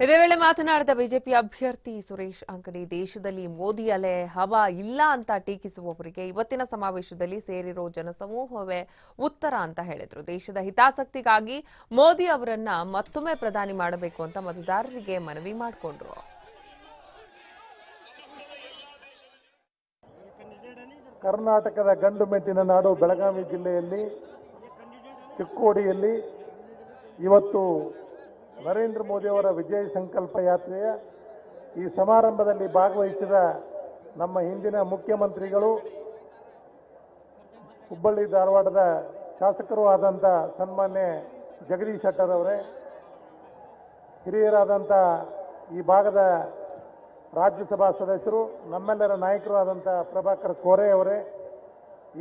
ಇದೇ ವೇಳೆ ಮಾತನಾಡಿದ ಬಿಜೆಪಿ ಅಭ್ಯರ್ಥಿ ಸುರೇಶ್ ಅಂಗಡಿ, ದೇಶದಲ್ಲಿ ಮೋದಿ ಅಲೆ ಹವಾ ಇಲ್ಲ ಅಂತ ಟೀಕಿಸುವವರಿಗೆ ಇವತ್ತಿನ ಸಮಾವೇಶದಲ್ಲಿ ಸೇರಿರೋ ಜನಸಮೂಹವೇ ಉತ್ತರ ಅಂತ ಹೇಳಿದ್ರು. ದೇಶದ ಹಿತಾಸಕ್ತಿಗಾಗಿ ಮೋದಿ ಅವರನ್ನ ಮತ್ತೊಮ್ಮೆ ಪ್ರಧಾನಿ ಮಾಡಬೇಕು ಅಂತ ಮತದಾರರಿಗೆ ಮನವಿ ಮಾಡಿಕೊಂಡ್ರು. ಕರ್ನಾಟಕದ ಗಂಡು ಮೆಟ್ಟಿನ ನಾಡು ಬೆಳಗಾವಿ ಜಿಲ್ಲೆಯಲ್ಲಿ, ಚಿಕ್ಕೋಡಿಯಲ್ಲಿ ಇವತ್ತು ನರೇಂದ್ರ ಮೋದಿಯವರ ವಿಜಯ ಸಂಕಲ್ಪ ಯಾತ್ರೆಯ ಈ ಸಮಾರಂಭದಲ್ಲಿ ಭಾಗವಹಿಸಿದ ನಮ್ಮ ಹಿಂದಿನ ಮುಖ್ಯಮಂತ್ರಿಗಳು, ಹುಬ್ಬಳ್ಳಿ ಧಾರವಾಡದ ಶಾಸಕರು ಆದಂಥ ಸನ್ಮಾನ್ಯ ಜಗದೀಶ್ ಶೆಟ್ಟರ್ ಅವರೇ ಹಿರಿಯರಾದಂಥ ಈ ಭಾಗದ ರಾಜ್ಯಸಭಾ ಸದಸ್ಯರು, ನಮ್ಮೆಲ್ಲರ ನಾಯಕರು ಆದಂಥ ಪ್ರಭಾಕರ್ ಕೋರೆ ಅವರೇ,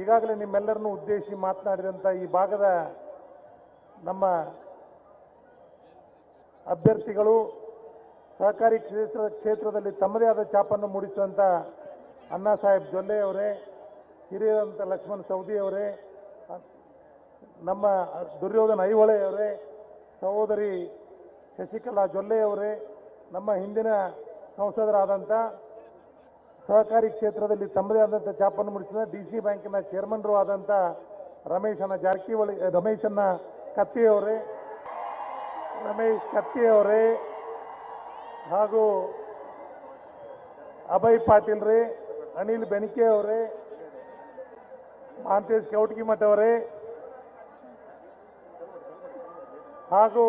ಈಗಾಗಲೇ ನಿಮ್ಮೆಲ್ಲರನ್ನು ಉದ್ದೇಶಿಸಿ ಮಾತನಾಡಿದಂಥ ಈ ಭಾಗದ ನಮ್ಮ ಅಭ್ಯರ್ಥಿಗಳು ಸಹಕಾರಿ ಕ್ಷೇತ್ರ ಕ್ಷೇತ್ರದಲ್ಲಿ ತಮ್ಮದೇ ಆದ ಚಾಪನ್ನು ಮೂಡಿಸುವಂಥ ಅಣ್ಣಾ ಸಾಹೇಬ್ ಜೊಲ್ಲೆ ಅವರೇ ಹಿರಿಯರಂಥ ಲಕ್ಷ್ಮಣ್ ಸೌದಿ ಅವರೇ, ನಮ್ಮ ದುರ್ಯೋಧನ ಐಹೊಳೆ ಅವರೇ, ಸಹೋದರಿ ಶಶಿಕಲಾ ಜೊಲ್ಲೆ ಅವರೇ, ನಮ್ಮ ಹಿಂದಿನ ಸಂಸದರಾದಂಥ ಸಹಕಾರಿ ಕ್ಷೇತ್ರದಲ್ಲಿ ತಮ್ಮದೇ ಆದಂಥ ಛಾಪನ್ನು ಮೂಡಿಸಿದ ಡಿ ಸಿ ಬ್ಯಾಂಕಿನ ಚೇರ್ಮನ್ರು ಆದಂಥ ರಮೇಶನ ಜಾರಕಿಹೊಳಿ, ರಮೇಶನ್ನ ಕತ್ತಿ ಅವರೇ ರಮೇಶ್ ಕತ್ತಿ ಅವರೇ ಹಾಗೂ ಅಭಯ್ ಪಾಟೀಲ್ ರೀ, ಅನಿಲ್ ಬೆನಿಕೆ ಅವರೇ ಮಹಾಂತೇಶ್ ಕೌಟಗಿಮಠ ಅವರೇ, ಹಾಗೂ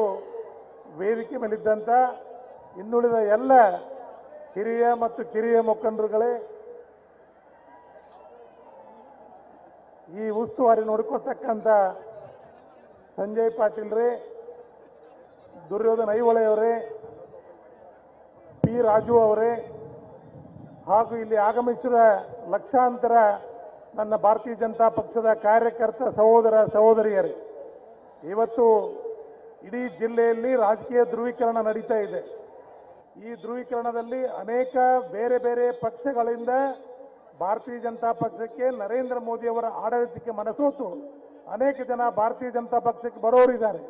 ವೇದಿಕೆ ಮೇಲಿದ್ದಂಥ ಇನ್ನುಳಿದ ಎಲ್ಲ ಹಿರಿಯ ಮತ್ತು ಕಿರಿಯ ಮುಖಂಡರುಗಳೇ, ಈ ಉಸ್ತುವಾರಿ ನೋಡ್ಕೊತಕ್ಕಂಥ ಸಂಜಯ್ ಪಾಟೀಲ್ ರೇ ದುರ್ಯೋಧನ ಐಹೊಳೆ ಅವರೇ ಪಿ ರಾಜು ಅವರೇ, ಹಾಗೂ ಇಲ್ಲಿ ಆಗಮಿಸಿದ ಲಕ್ಷಾಂತರ ನನ್ನ ಭಾರತೀಯ ಜನತಾ ಪಕ್ಷದ ಕಾರ್ಯಕರ್ತ ಸಹೋದರ ಸಹೋದರಿಯರೇ, ಇವತ್ತು ಇಡೀ ಜಿಲ್ಲೆಯಲ್ಲಿ ರಾಜಕೀಯ ಧ್ರುವೀಕರಣ ನಡೀತಾ ಇದೆ. ಈ ಧ್ರುವೀಕರಣದಲ್ಲಿ ಅನೇಕ ಬೇರೆ ಬೇರೆ ಪಕ್ಷಗಳಿಂದ ಭಾರತೀಯ ಜನತಾ ಪಕ್ಷಕ್ಕೆ ನರೇಂದ್ರ ಮೋದಿ ಅವರ ಆಡಳಿತಕ್ಕೆ ಮನಸೋತು ಅನೇಕ ಜನ ಭಾರತೀಯ ಜನತಾ ಪಕ್ಷಕ್ಕೆ ಬರೋರಿದ್ದಾರೆ.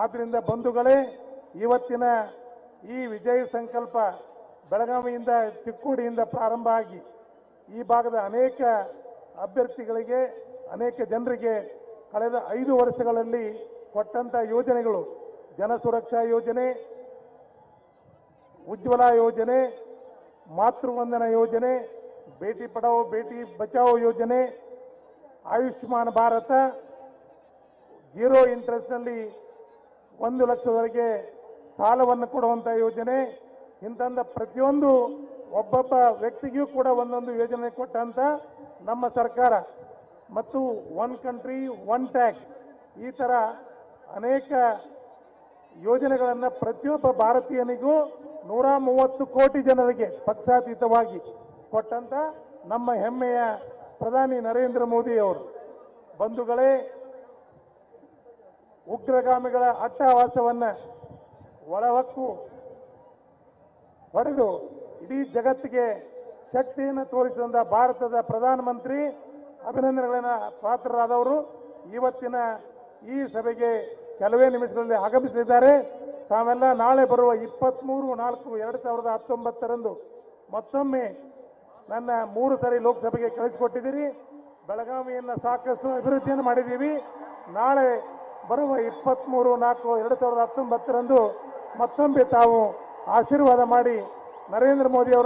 ಆದ್ರಿಂದ ಬಂಧುಗಳೇ, ಇವತ್ತಿನ ಈ ವಿಜಯ ಸಂಕಲ್ಪ ಬೆಳಗಾವಿಯಿಂದ ಚಿಕ್ಕೋಡಿಯಿಂದ ಪ್ರಾರಂಭ ಆಗಿ ಈ ಭಾಗದ ಅನೇಕ ಅಭ್ಯರ್ಥಿಗಳಿಗೆ, ಅನೇಕ ಜನರಿಗೆ ಕಳೆದ ಐದು ವರ್ಷಗಳಲ್ಲಿ ಕೊಟ್ಟಂತ ಯೋಜನೆಗಳು, ಜನ ಸುರಕ್ಷಾ ಯೋಜನೆ, ಉಜ್ವಲ ಯೋಜನೆ, ಮಾತೃವಂದನ ಯೋಜನೆ, ಬೇಟಿ ಪಡಾವೋ, ಬೇಟಿ ಬಚಾವೋ ಯೋಜನೆ, ಆಯುಷ್ಮಾನ್ ಭಾರತ, ಜೀರೋ ಇಂಟ್ರೆಸ್ಟ್ನಲ್ಲಿ ಒಂದು ಲಕ್ಷದವರೆಗೆ ಸಾಲವನ್ನು ಕೊಡುವಂಥ ಯೋಜನೆ. ಇಂತಂದ ಪ್ರತಿಯೊಂದು ಒಬ್ಬೊಬ್ಬ ವ್ಯಕ್ತಿಗೂ ಕೂಡ ಒಂದೊಂದು ಯೋಜನೆ ಕೊಟ್ಟಂತ ನಮ್ಮ ಸರ್ಕಾರ. ಮತ್ತು ಒನ್ ಕಂಟ್ರಿ, ಒನ್ ಟ್ಯಾಕ್ಸ್ ಈ ಥರ ಅನೇಕ ಯೋಜನೆಗಳನ್ನು ಪ್ರತಿಯೊಬ್ಬ ಭಾರತೀಯನಿಗೂ ನೂರ ಮೂವತ್ತು ಕೋಟಿ ಜನರಿಗೆ ಪಕ್ಷಾತೀತವಾಗಿ ಕೊಟ್ಟಂತ ನಮ್ಮ ಹೆಮ್ಮೆಯ ಪ್ರಧಾನಿ ನರೇಂದ್ರ ಮೋದಿ ಅವರು. ಬಂಧುಗಳೇ ಉಗ್ರಗಾಮಿಗಳ ಅಟ್ಟಹಾಸವನ್ನ ಒಳಹಕ್ಕು ಹೊಡೆದು ಇಡೀ ಜಗತ್ತಿಗೆ ಶಕ್ತಿಯನ್ನು ತೋರಿಸಿದಂತ ಭಾರತದ ಪ್ರಧಾನಮಂತ್ರಿ ಅಭಿನಂದನೆಗಳನ್ನು ಪಾತ್ರರಾದವರು ಇವತ್ತಿನ ಈ ಸಭೆಗೆ ಕೆಲವೇ ನಿಮಿಷದಲ್ಲಿ ಆಗಮಿಸಲಿದ್ದಾರೆ. ತಾವೆಲ್ಲ ನಾಳೆ ಬರುವ ಇಪ್ಪತ್ತ್ಮೂರು ನಾಲ್ಕು ಎರಡು ಸಾವಿರದ ಹತ್ತೊಂಬತ್ತರಂದು ಮತ್ತೊಮ್ಮೆ ನನ್ನ ಮೂರು ಸಾರಿ ಲೋಕಸಭೆಗೆ ಕಳಿಸಿಕೊಟ್ಟಿದ್ದೀರಿ. ಬೆಳಗಾವಿಯನ್ನು ಸಾಕಷ್ಟು ಅಭಿವೃದ್ಧಿಯನ್ನು ಮಾಡಿದ್ದೀವಿ. ನಾಳೆ ಬರುವ ಇಪ್ಪತ್ತ್ಮೂರು ನಾಲ್ಕು ಎರಡು ಸಾವಿರದ ಹತ್ತೊಂಬತ್ತರಂದು ಮತ್ತೊಮ್ಮೆ ತಾವು ಆಶೀರ್ವಾದ ಮಾಡಿ ನರೇಂದ್ರ ಮೋದಿ ಅವರ